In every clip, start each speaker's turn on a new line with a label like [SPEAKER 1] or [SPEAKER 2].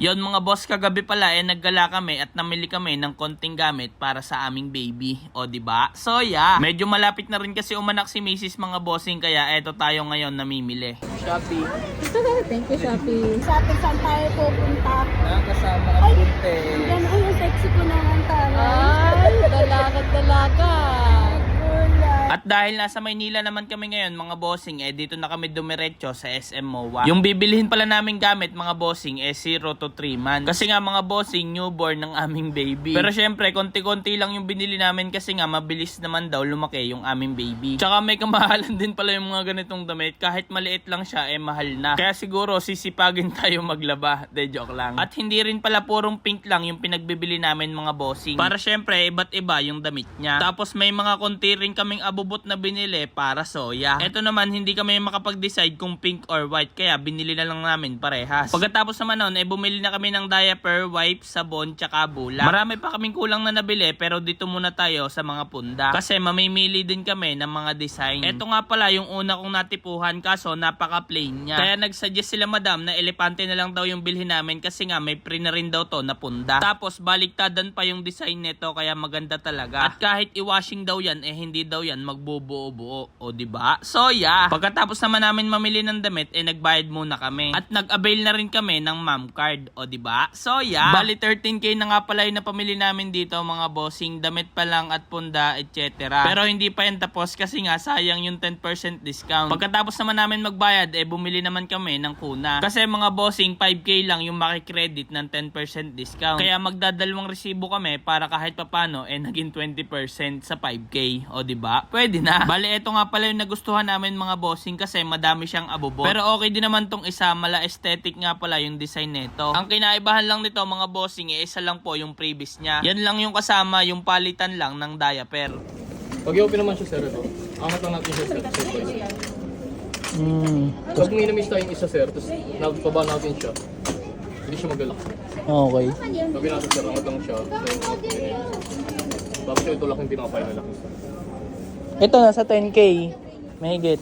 [SPEAKER 1] Yon mga boss, kagabi pala eh naggala kami at namili kami ng konting gamit para sa aming baby. O di ba? So yeah, medyo malapit na rin kasi umanak si Mrs. mga bossing kaya eto tayo ngayon namimili. Shopee.
[SPEAKER 2] Thank you, Shopee. Sa atin saan tayo pupunta?
[SPEAKER 1] Nakakasama
[SPEAKER 2] Ay,
[SPEAKER 1] bunte.
[SPEAKER 2] Yan, ay, ang sexy ko naman tayo.
[SPEAKER 3] Ay, dalaga, dalaga.
[SPEAKER 1] Dahil nasa Maynila naman kami ngayon mga bossing, eh dito na kami dumiretso sa SM MOA. Yung bibilihin pala namin gamit mga bossing eh 0 to 3 months. Kasi nga mga bossing, newborn ng aming baby. Pero syempre, konti-konti lang yung binili namin kasi nga mabilis naman daw lumaki yung aming baby. Tsaka may kamahalan din pala yung mga ganitong damit. Kahit maliit lang siya, eh mahal na. Kaya siguro sisipagin tayo maglaba. De joke lang. At hindi rin pala purong pink lang yung pinagbibili namin mga bossing. Para syempre, iba't iba yung damit niya. Tapos may mga konti rin kaming abubot na binili para soya. Ito naman, hindi kami makapag-decide kung pink or white. Kaya binili na lang namin parehas. Pagkatapos naman nun, eh bumili na kami ng diaper, wipes, sabon, tsaka bula. Marami pa kaming kulang na nabili pero dito muna tayo sa mga punda. Kasi mamimili din kami ng mga design. Ito nga pala yung una kong natipuhan kaso napaka-plain niya. Kaya nagsuggest sila madam na elepante na lang daw yung bilhin namin kasi nga may pre na rin daw to na punda. Tapos baliktadan pa yung design nito kaya maganda talaga. At kahit i-washing daw yan eh hindi daw yan magbubuo-buo. O di ba? So yeah. Pagkatapos naman namin mamili ng damit eh nagbayad muna kami. At nag-avail na rin kami ng ma'am card. O di ba? So yeah. Bali 13k na nga pala yung napamili namin dito mga bossing. Damit pa lang at punda etc. Pero hindi pa yan tapos kasi nga sayang yung 10% discount. Pagkatapos naman namin magbayad eh bumili naman kami ng kuna. Kasi mga bossing 5k lang yung makikredit ng 10% discount. Kaya magdadalawang resibo kami para kahit papano eh naging 20% sa 5k. O di ba? Pwede na. Bali ito nga pala yung nagustuhan namin mga bossing kasi madami siyang abubot. Pero okay din naman tong isa, mala aesthetic nga pala yung design nito. Ang kinaibahan lang nito mga bossing eh isa lang po yung previous niya. Yan lang yung kasama, yung palitan lang ng diaper.
[SPEAKER 4] Pag i-open naman siya sir ito, angat lang natin siya sir.
[SPEAKER 1] Hmm.
[SPEAKER 4] Pag minamis tayo yung isa sir, tapos nagpaba natin siya, hindi siya magalak.
[SPEAKER 1] Okay.
[SPEAKER 4] Sabi natin sir, angat lang siya. Tapos siya itulak yung pinakapay na laki.
[SPEAKER 1] Ito nasa 10k. Mahigit.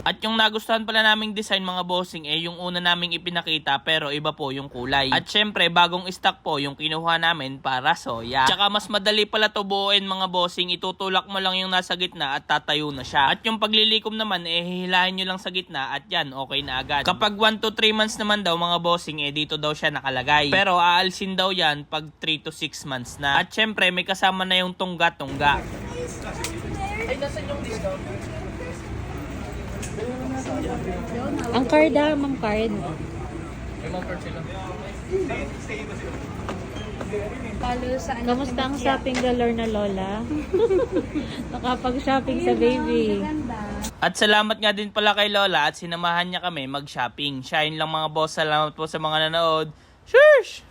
[SPEAKER 1] At yung nagustuhan pala naming design mga bossing eh yung una naming ipinakita pero iba po yung kulay. At syempre bagong stock po yung kinuha namin para soya. Tsaka mas madali pala to buuin mga bossing. Itutulak mo lang yung nasa gitna at tatayo na siya. At yung paglilikom naman eh hihilahin nyo lang sa gitna at yan okay na agad. Kapag 1 to 3 months naman daw mga bossing eh dito daw siya nakalagay. Pero aalsin daw yan pag 3 to 6 months na. At syempre may kasama na yung tungga-tungga.
[SPEAKER 3] Ang card ah, mang card.
[SPEAKER 4] May mga card sila.
[SPEAKER 2] Palo sa ano.
[SPEAKER 3] Kamusta ang shopping galore na lola? Nakapag-shopping sa baby.
[SPEAKER 1] At salamat nga din pala kay Lola at sinamahan niya kami mag-shopping. Yun lang mga boss. Salamat po sa mga nanood. Shush!